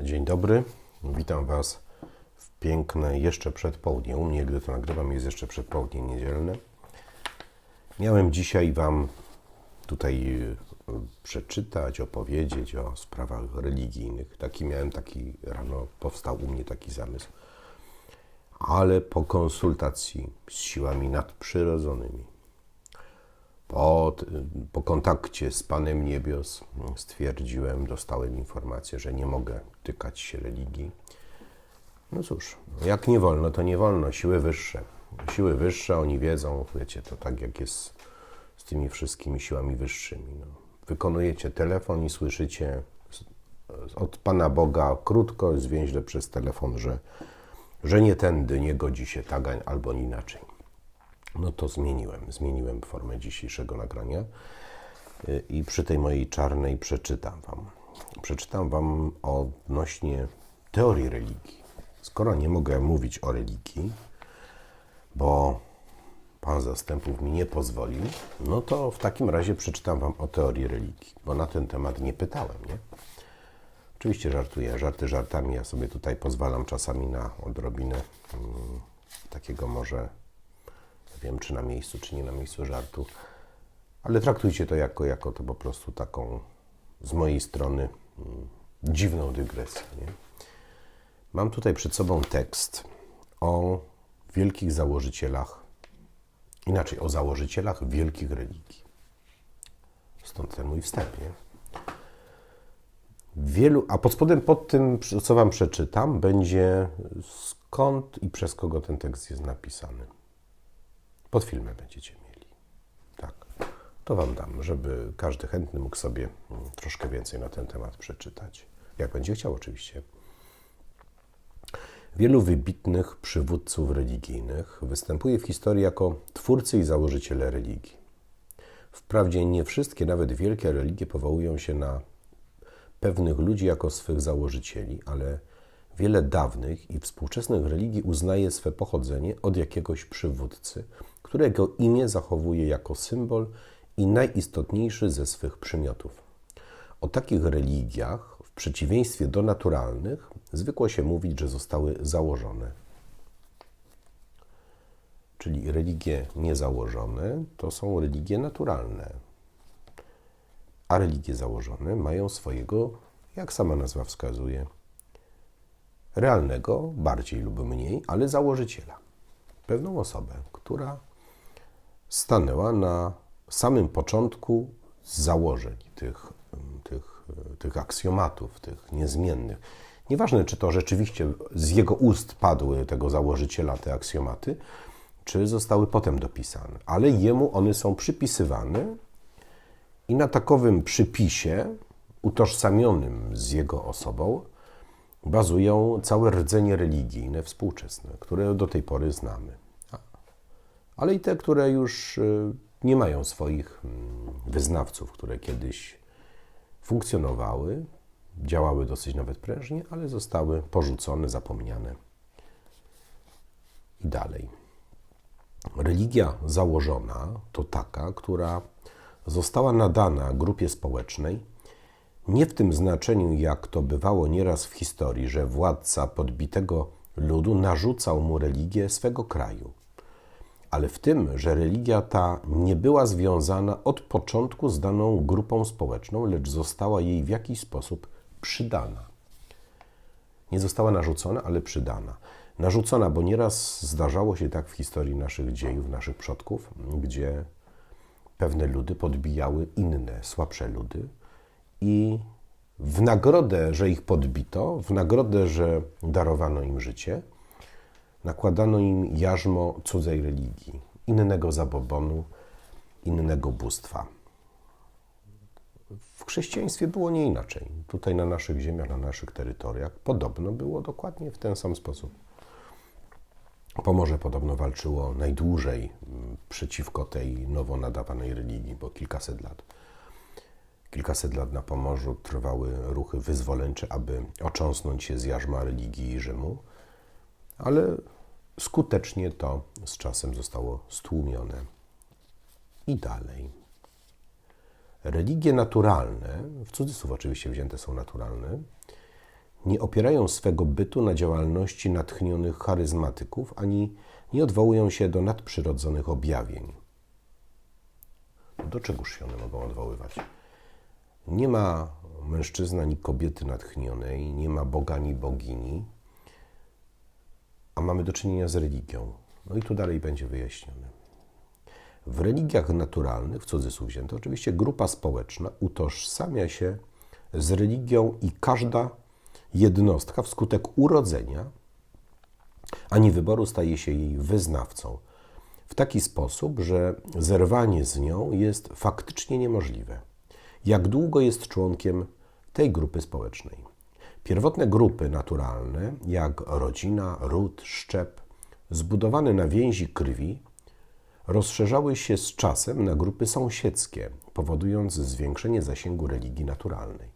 Dzień dobry, witam Was w piękne jeszcze przedpołudnie. U mnie, gdy to nagrywam, jest jeszcze przedpołudnie niedzielne. Miałem dzisiaj Wam tutaj y, przeczytać, opowiedzieć o sprawach religijnych. Taki miałem taki rano, powstał u mnie taki zamysł. Ale po konsultacji z siłami nadprzyrodzonymi, po, po kontakcie z Panem Niebios stwierdziłem, dostałem informację, że nie mogę tykać się religii. No cóż, jak nie wolno, to nie wolno. Siły wyższe. Siły wyższe, oni wiedzą, wiecie, to tak jak jest z tymi wszystkimi siłami wyższymi. No. Wykonujecie telefon i słyszycie od Pana Boga krótko, zwięźle przez telefon, że, że nie tędy, nie godzi się tagań albo inaczej. No to zmieniłem. Zmieniłem formę dzisiejszego nagrania Y, i przy tej mojej czarnej przeczytam Wam. Przeczytam Wam odnośnie teorii religii. Skoro nie mogę mówić o religii, bo Pan zastępów mi nie pozwolił, no to w takim razie przeczytam Wam o teorii religii, bo na ten temat nie pytałem, nie? Oczywiście żartuję, żarty żartami. Ja sobie tutaj pozwalam czasami na odrobinę mm, takiego może wiem, czy na miejscu, czy nie na miejscu żartu, ale traktujcie to jako, jako to po prostu taką z mojej strony mm, dziwną dygresję. Nie? Mam tutaj przed sobą tekst o wielkich założycielach, inaczej o założycielach wielkich religii. Stąd ten mój wstęp, nie? Wielu, a pod spodem, pod tym, co Wam przeczytam, będzie skąd i przez kogo ten tekst jest napisany. Pod filmem będziecie mieli. Tak. To Wam dam, żeby każdy chętny mógł sobie mm, troszkę więcej na ten temat przeczytać. Jak będzie chciał, oczywiście. Wielu wybitnych przywódców religijnych występuje w historii jako twórcy i założyciele religii. Wprawdzie nie wszystkie, nawet wielkie religie powołują się na pewnych ludzi jako swych założycieli, ale wiele dawnych i współczesnych religii uznaje swe pochodzenie od jakiegoś przywódcy, którego imię zachowuje jako symbol i najistotniejszy ze swych przymiotów. O takich religiach, w przeciwieństwie do naturalnych, zwykło się mówić, że zostały założone. Czyli religie niezałożone to są religie naturalne, a religie założone mają swojego, jak sama nazwa wskazuje, realnego, bardziej lub mniej, ale założyciela. Pewną osobę, która stanęła na samym początku założeń tych, tych, tych aksjomatów, tych niezmiennych. Nieważne, czy to rzeczywiście z jego ust padły tego założyciela te aksjomaty, czy zostały potem dopisane, ale jemu one są przypisywane i na takowym przypisie, utożsamionym z jego osobą, bazują całe rdzenie religijne współczesne, które do tej pory znamy. Ale i te, które już y, nie mają swoich mm, wyznawców, które kiedyś funkcjonowały, działały dosyć nawet prężnie, ale zostały porzucone, zapomniane i dalej. Religia założona to taka, która została nadana grupie społecznej nie w tym znaczeniu, jak to bywało nieraz w historii, że władca podbitego ludu narzucał mu religię swego kraju, ale w tym, że religia ta nie była związana od początku z daną grupą społeczną, lecz została jej w jakiś sposób przydana. Nie została narzucona, ale przydana. Narzucona, bo nieraz zdarzało się tak w historii naszych dziejów, naszych przodków, gdzie pewne ludy podbijały inne, słabsze ludy i w nagrodę, że ich podbito, w nagrodę, że darowano im życie, nakładano im jarzmo cudzej religii, innego zabobonu, innego bóstwa. W chrześcijaństwie było nie inaczej. Tutaj na naszych ziemiach, na naszych terytoriach podobno było dokładnie w ten sam sposób. Pomorze podobno walczyło najdłużej mm, przeciwko tej nowo nadawanej religii, bo kilkaset lat. Kilkaset lat na Pomorzu trwały ruchy wyzwoleńcze, aby ocząsnąć się z jarzma religii Rzymu, ale skutecznie to z czasem zostało stłumione. I dalej. Religie naturalne, w cudzysłów oczywiście wzięte są naturalne, nie opierają swego bytu na działalności natchnionych charyzmatyków, ani nie odwołują się do nadprzyrodzonych objawień. Do czegoż się one mogą odwoływać? Nie ma mężczyzna ani kobiety natchnionej, nie ma Boga ani bogini, a mamy do czynienia z religią. No i tu dalej będzie wyjaśnione. W religiach naturalnych, w cudzysłów wzięto, oczywiście grupa społeczna utożsamia się z religią i każda jednostka wskutek urodzenia ani wyboru staje się jej wyznawcą. W taki sposób, że zerwanie z nią jest faktycznie niemożliwe. Jak długo jest członkiem tej grupy społecznej? Pierwotne grupy naturalne, jak rodzina, ród, szczep, zbudowane na więzi krwi, rozszerzały się z czasem na grupy sąsiedzkie, powodując zwiększenie zasięgu religii naturalnej,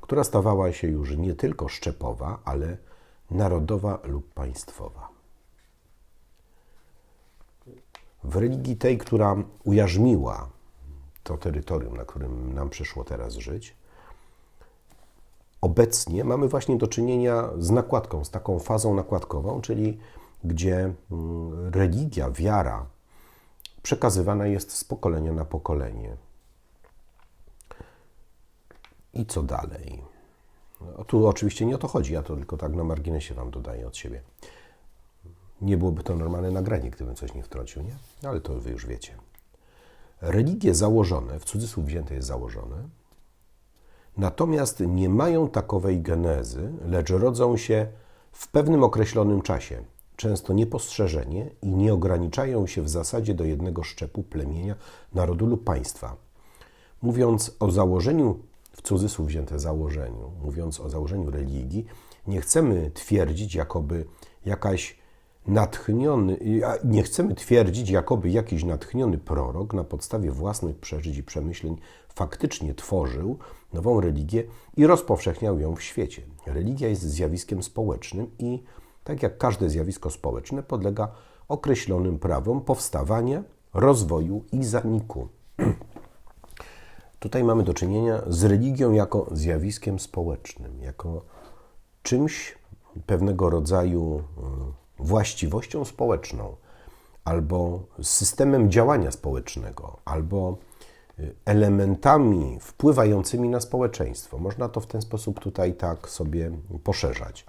która stawała się już nie tylko szczepowa, ale narodowa lub państwowa. W religii tej, która ujarzmiła to terytorium, na którym nam przyszło teraz żyć, obecnie mamy właśnie do czynienia z nakładką, z taką fazą nakładkową, czyli gdzie mm, religia, wiara przekazywana jest z pokolenia na pokolenie. I co dalej? No, tu oczywiście nie o to chodzi, ja to tylko tak na marginesie Wam dodaję od siebie. Nie byłoby to normalne nagranie, gdybym coś nie wtrącił, nie? Ale to Wy już wiecie. Religie założone, w cudzysłów wzięte jest założone, natomiast nie mają takowej genezy, lecz rodzą się w pewnym określonym czasie, często niepostrzeżenie i nie ograniczają się w zasadzie do jednego szczepu, plemienia, narodu lub państwa. Mówiąc o założeniu, w cudzysłów wzięte założeniu, mówiąc o założeniu religii, nie chcemy twierdzić, jakoby jakaś natchniony, nie chcemy twierdzić, jakoby jakiś natchniony prorok na podstawie własnych przeżyć i przemyśleń faktycznie tworzył nową religię i rozpowszechniał ją w świecie. Religia jest zjawiskiem społecznym i tak jak każde zjawisko społeczne, podlega określonym prawom powstawania, rozwoju i zaniku. Tutaj mamy do czynienia z religią jako zjawiskiem społecznym, jako czymś pewnego rodzaju y, właściwością społeczną, albo systemem działania społecznego, albo y, elementami wpływającymi na społeczeństwo. Można to w ten sposób tutaj tak sobie poszerzać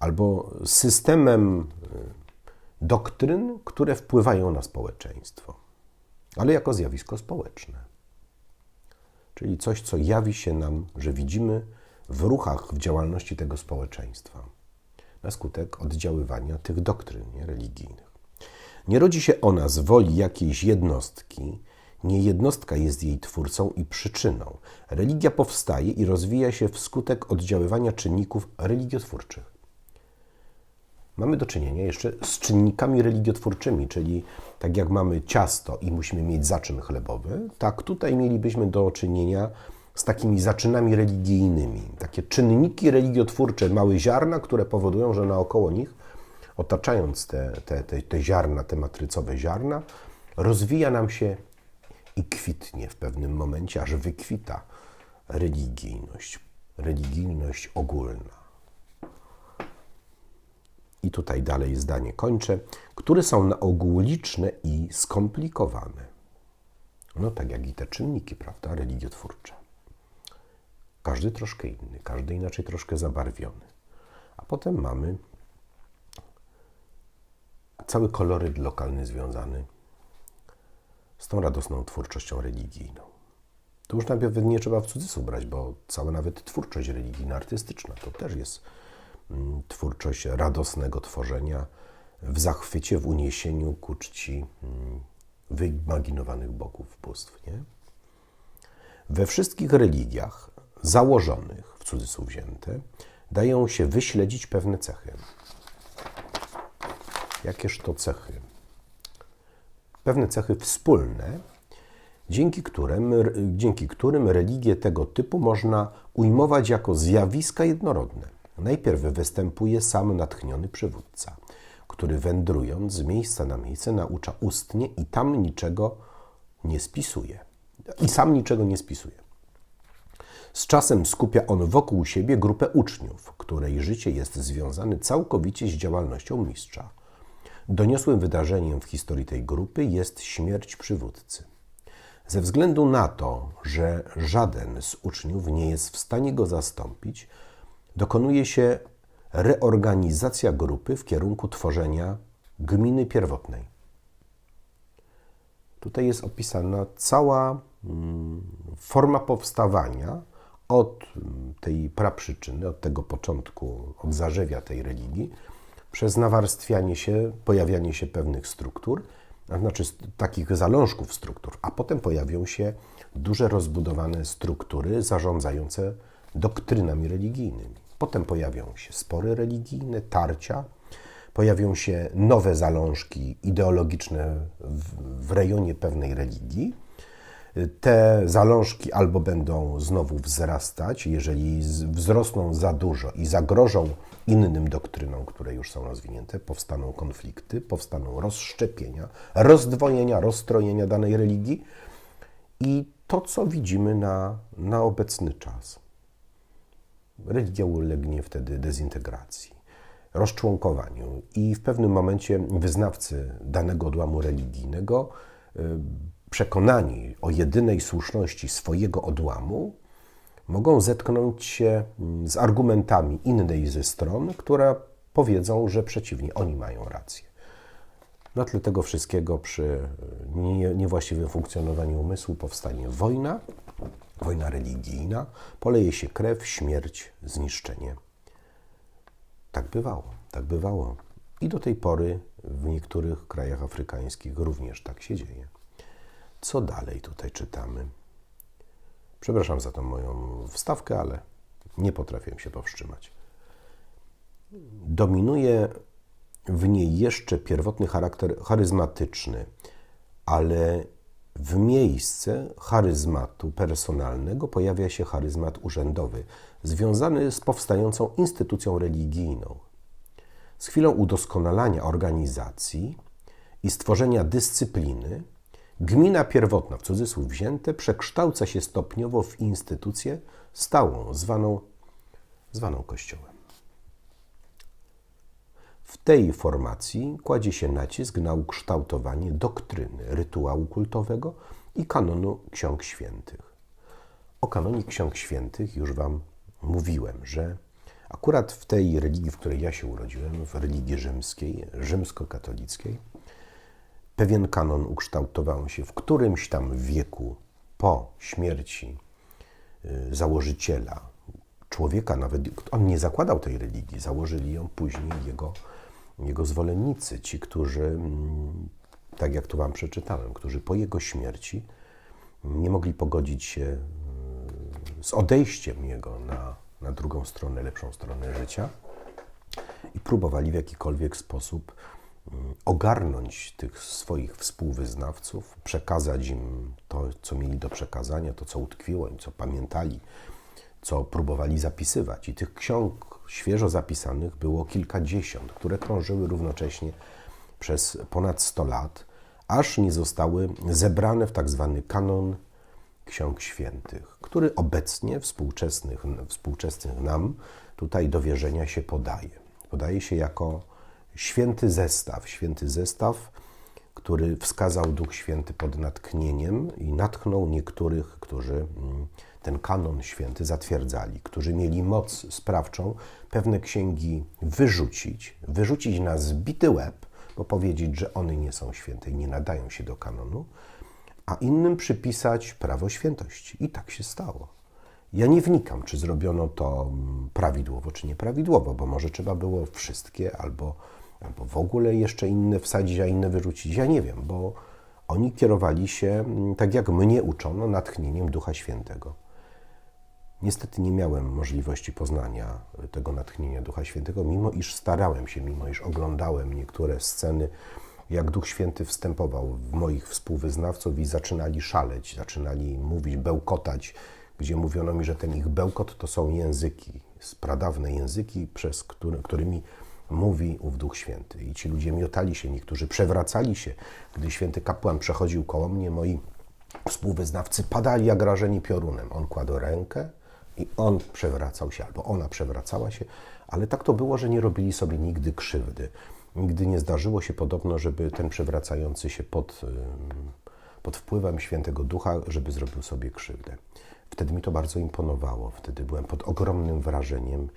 albo systemem y, doktryn, które wpływają na społeczeństwo, ale jako zjawisko społeczne. Czyli coś, co jawi się nam, że widzimy w ruchach, w działalności tego społeczeństwa na skutek oddziaływania tych doktryn religijnych. Nie rodzi się ona z woli jakiejś jednostki, nie jednostka jest jej twórcą i przyczyną. Religia powstaje i rozwija się wskutek oddziaływania czynników religiotwórczych mamy do czynienia jeszcze z czynnikami religiotwórczymi, czyli tak jak mamy ciasto i musimy mieć zaczyn chlebowy, tak tutaj mielibyśmy do czynienia z takimi zaczynami religijnymi. Takie czynniki religiotwórcze, małe ziarna, które powodują, że naokoło nich, otaczając te, te, te, te ziarna, te matrycowe ziarna, rozwija nam się i kwitnie w pewnym momencie, aż wykwita religijność, religijność ogólna i tutaj dalej zdanie kończę, które są na ogół liczne i skomplikowane. No tak jak i te czynniki, prawda, religiotwórcze. Każdy troszkę inny, każdy inaczej troszkę zabarwiony. A potem mamy cały koloryt lokalny związany z tą radosną twórczością religijną. To już nawet nie trzeba w cudzysłów brać, bo cała nawet twórczość religijna, artystyczna to też jest Mm, twórczość radosnego tworzenia w zachwycie, w uniesieniu ku czci mm, wyimaginowanych bogów, bóstw. Nie? We wszystkich religiach założonych, w cudzysłów wzięte, dają się wyśledzić pewne cechy. Jakież to cechy? Pewne cechy wspólne, dzięki którym, dzięki którym religie tego typu można ujmować jako zjawiska jednorodne. Najpierw występuje sam natchniony przywódca, który wędrując z miejsca na miejsce naucza ustnie i tam niczego nie spisuje. I sam niczego nie spisuje. Z czasem skupia on wokół siebie grupę uczniów, której życie jest związane całkowicie z działalnością mistrza. Doniosłym wydarzeniem w historii tej grupy jest śmierć przywódcy. Ze względu na to, że żaden z uczniów nie jest w stanie go zastąpić, dokonuje się reorganizacja grupy w kierunku tworzenia gminy pierwotnej. Tutaj jest opisana cała mm, forma powstawania od tej praprzyczyny, od tego początku, od zarzewia tej religii, przez nawarstwianie się, pojawianie się pewnych struktur, znaczy takich zalążków struktur, a potem pojawią się duże rozbudowane struktury zarządzające doktrynami religijnymi. Potem pojawią się spory religijne, tarcia, pojawią się nowe zalążki ideologiczne w, w rejonie pewnej religii. Te zalążki albo będą znowu wzrastać, jeżeli wzrosną za dużo i zagrożą innym doktrynom, które już są rozwinięte, powstaną konflikty, powstaną rozszczepienia, rozdwojenia, rozstrojenia danej religii i to, co widzimy na, na obecny czas. Religia ulegnie wtedy dezintegracji, rozczłonkowaniu i w pewnym momencie wyznawcy danego odłamu religijnego, y, przekonani o jedynej słuszności swojego odłamu, mogą zetknąć się mm, z argumentami innej ze stron, które powiedzą, że przeciwnie, oni mają rację. Na tle tego wszystkiego przy niewłaściwym funkcjonowaniu umysłu powstanie wojna, wojna religijna, poleje się krew, śmierć, zniszczenie. Tak bywało, tak bywało. I do tej pory w niektórych krajach afrykańskich również tak się dzieje. Co dalej tutaj czytamy? Przepraszam za tą moją wstawkę, ale nie potrafię się powstrzymać. Dominuje w niej jeszcze pierwotny charakter charyzmatyczny, ale w miejsce charyzmatu personalnego pojawia się charyzmat urzędowy, związany z powstającą instytucją religijną. Z chwilą udoskonalania organizacji i stworzenia dyscypliny, Gmina pierwotna, w cudzysłów wzięte, przekształca się stopniowo w instytucję stałą, zwaną, zwaną Kościołem. W tej formacji kładzie się nacisk na ukształtowanie doktryny, rytuału kultowego i kanonu ksiąg świętych. O kanonie ksiąg świętych już Wam mówiłem, że akurat w tej religii, w której ja się urodziłem, w religii rzymskiej, rzymskokatolickiej, pewien kanon ukształtował się w którymś tam wieku po śmierci y, założyciela, człowieka, nawet on nie zakładał tej religii, założyli ją później jego, jego zwolennicy, ci, którzy, mm, tak jak tu Wam przeczytałem, którzy po jego śmierci nie mogli pogodzić się y, z odejściem jego na, na drugą stronę, lepszą stronę życia i próbowali w jakikolwiek sposób ogarnąć tych swoich współwyznawców, przekazać im to, co mieli do przekazania, to, co utkwiło im, co pamiętali, co próbowali zapisywać. I tych ksiąg świeżo zapisanych było kilkadziesiąt, które krążyły równocześnie przez ponad 100 lat, aż nie zostały zebrane w tak zwany kanon ksiąg świętych, który obecnie współczesnych, współczesnych nam tutaj do wierzenia się podaje. Podaje się jako święty zestaw, święty zestaw, który wskazał Duch Święty pod natchnieniem i natchnął niektórych, którzy mm, ten kanon święty zatwierdzali, którzy mieli moc sprawczą pewne księgi wyrzucić, wyrzucić na zbity łeb, bo powiedzieć, że one nie są święte i nie nadają się do kanonu, a innym przypisać prawo świętości. I tak się stało. Ja nie wnikam, czy zrobiono to mm, prawidłowo, czy nieprawidłowo, bo może trzeba było wszystkie albo albo w ogóle jeszcze inne wsadzić, a inne wyrzucić. Ja nie wiem, bo oni kierowali się, mm, tak jak mnie uczono, natchnieniem Ducha Świętego. Niestety nie miałem możliwości poznania tego natchnienia Ducha Świętego, mimo iż starałem się, mimo iż oglądałem niektóre sceny, jak Duch Święty wstępował w moich współwyznawców i zaczynali szaleć, zaczynali mówić, bełkotać, gdzie mówiono mi, że ten ich bełkot to są języki, pradawne języki, przez który, którymi mówi ów Duch Święty. I ci ludzie miotali się, niektórzy przewracali się. Gdy święty kapłan przechodził koło mnie, moi współwyznawcy padali jak rażeni piorunem. On kładł rękę I on przewracał się, albo ona przewracała się, ale tak to było, że nie robili sobie nigdy krzywdy. Nigdy nie zdarzyło się podobno, żeby ten przewracający się pod, pod wpływem Świętego Ducha, żeby zrobił sobie krzywdę. Wtedy mi to bardzo imponowało. Wtedy byłem pod ogromnym wrażeniem,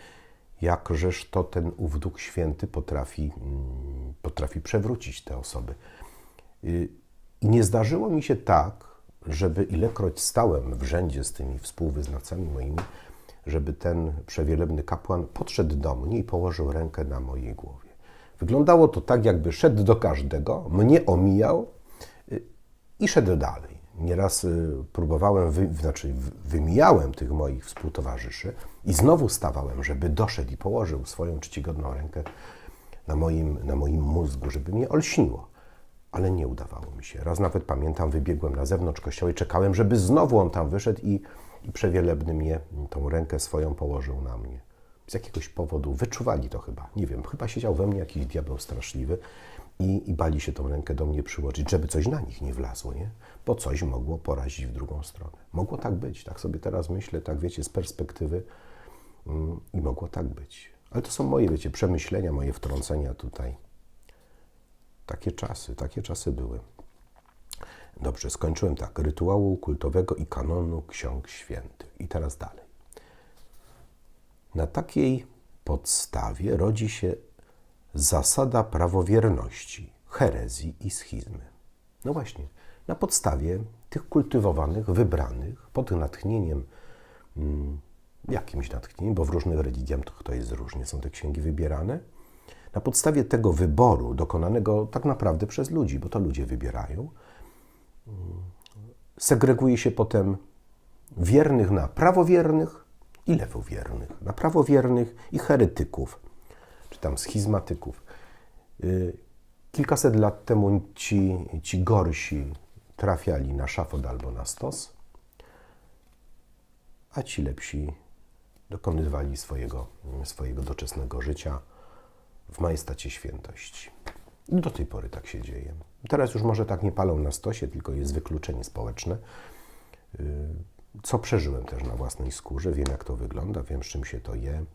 jakżeż to ten ów Duch Święty potrafi, mm, potrafi przewrócić te osoby. Y, I nie zdarzyło mi się tak, żeby ilekroć stałem w rzędzie z tymi współwyznawcami moimi, żeby ten przewielebny kapłan podszedł do mnie i położył rękę na mojej głowie. Wyglądało to tak, jakby szedł do każdego, mnie omijał y, i szedł dalej. Nieraz y, próbowałem, wy, znaczy wymijałem tych moich współtowarzyszy i znowu stawałem, żeby doszedł i położył swoją czcigodną rękę na moim, na moim mózgu, żeby mnie olśniło. Ale nie udawało mi się. Raz nawet pamiętam, wybiegłem na zewnątrz kościoła i czekałem, żeby znowu on tam wyszedł i, i przewielebny mnie tą rękę swoją położył na mnie. Z jakiegoś powodu wyczuwali to chyba. Nie wiem, chyba siedział we mnie jakiś diabeł straszliwy i, i bali się tą rękę do mnie przyłożyć, żeby coś na nich nie wlazło, nie? Bo coś mogło porazić w drugą stronę. Mogło tak być, tak sobie teraz myślę, tak wiecie, z perspektywy mm, i mogło tak być. Ale to są moje, wiecie, przemyślenia, moje wtrącenia tutaj. Takie czasy, takie czasy były. Dobrze, skończyłem tak. Rytuału kultowego i kanonu ksiąg świętych. I teraz dalej. Na takiej podstawie rodzi się zasada prawowierności, herezji i schizmy. No właśnie, na podstawie tych kultywowanych, wybranych, pod natchnieniem, mm, jakimś natchnieniem, bo w różnych religiach to, jest różnie, są te księgi wybierane, na podstawie tego wyboru dokonanego tak naprawdę przez ludzi, bo to ludzie wybierają, mm, segreguje się potem wiernych na prawowiernych i lewowiernych, na prawowiernych i heretyków, tam schizmatyków. Y, kilkaset lat temu ci, ci gorsi trafiali na szafot albo na stos, a ci lepsi dokonywali swojego, swojego doczesnego życia w majestacie świętości. Do tej pory tak się dzieje. Teraz już może tak nie palą na stosie, tylko jest wykluczenie społeczne. Y, co przeżyłem też na własnej skórze, wiem jak to wygląda, wiem z czym się to je.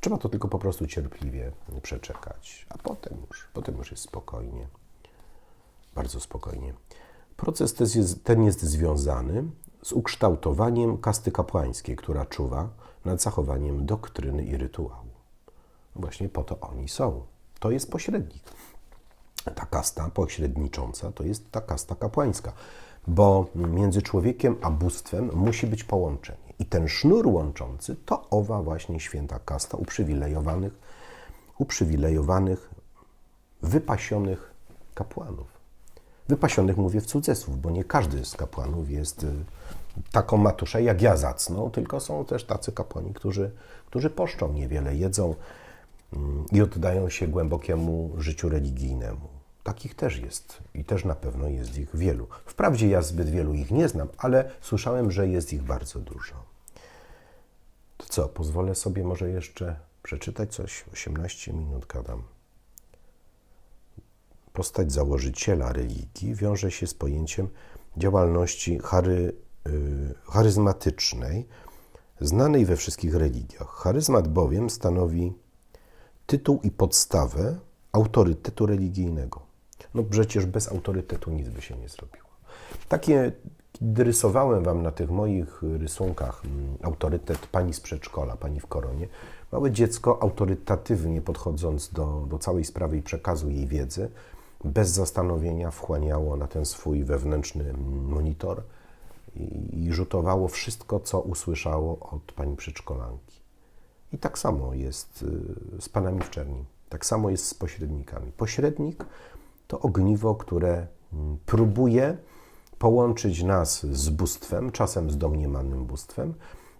Trzeba to tylko po prostu cierpliwie przeczekać, a potem już, potem już jest spokojnie, bardzo spokojnie. Proces ten jest, ten jest związany z ukształtowaniem kasty kapłańskiej, która czuwa nad zachowaniem doktryny i rytuału. Właśnie po to oni są. To jest pośrednik. Ta kasta pośrednicząca to jest ta kasta kapłańska, bo między człowiekiem a bóstwem musi być połączenie. I ten sznur łączący to owa właśnie święta kasta uprzywilejowanych, uprzywilejowanych, wypasionych kapłanów. Wypasionych mówię w cudzysłów, bo nie każdy z kapłanów jest y, taką matuszę jak ja zacną, tylko są też tacy kapłani, którzy, którzy poszczą, niewiele jedzą mm, i oddają się głębokiemu życiu religijnemu. Takich też jest i też na pewno jest ich wielu. Wprawdzie ja zbyt wielu ich nie znam, ale słyszałem, że jest ich bardzo dużo. To co, pozwolę sobie może jeszcze przeczytać coś? 18 minut gadam. Postać założyciela religii wiąże się z pojęciem działalności chary, yy, charyzmatycznej, znanej we wszystkich religiach. Charyzmat bowiem stanowi tytuł i podstawę autorytetu religijnego. No przecież bez autorytetu nic by się nie zrobiło. Takie rysowałem Wam na tych moich rysunkach mm, autorytet pani z przedszkola, pani w koronie. Małe dziecko autorytatywnie podchodząc do, do całej sprawy i przekazu jej wiedzy, bez zastanowienia wchłaniało na ten swój wewnętrzny monitor i, i rzutowało wszystko, co usłyszało od pani przedszkolanki. I tak samo jest y, z panami w czerni. Tak samo jest z pośrednikami. Pośrednik to ogniwo, które mm, próbuje połączyć nas z bóstwem, czasem z domniemanym bóstwem,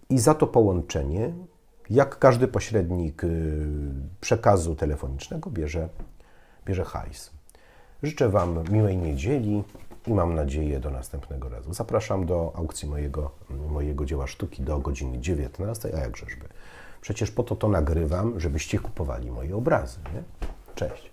i za to połączenie, jak każdy pośrednik y, przekazu telefonicznego, bierze, bierze hajs. Życzę Wam miłej niedzieli i mam nadzieję do następnego razu. Zapraszam do aukcji mojego, mojego dzieła sztuki do godziny 19, a jakżeżby. Przecież po to to nagrywam, żebyście kupowali moje obrazy. Nie? Cześć.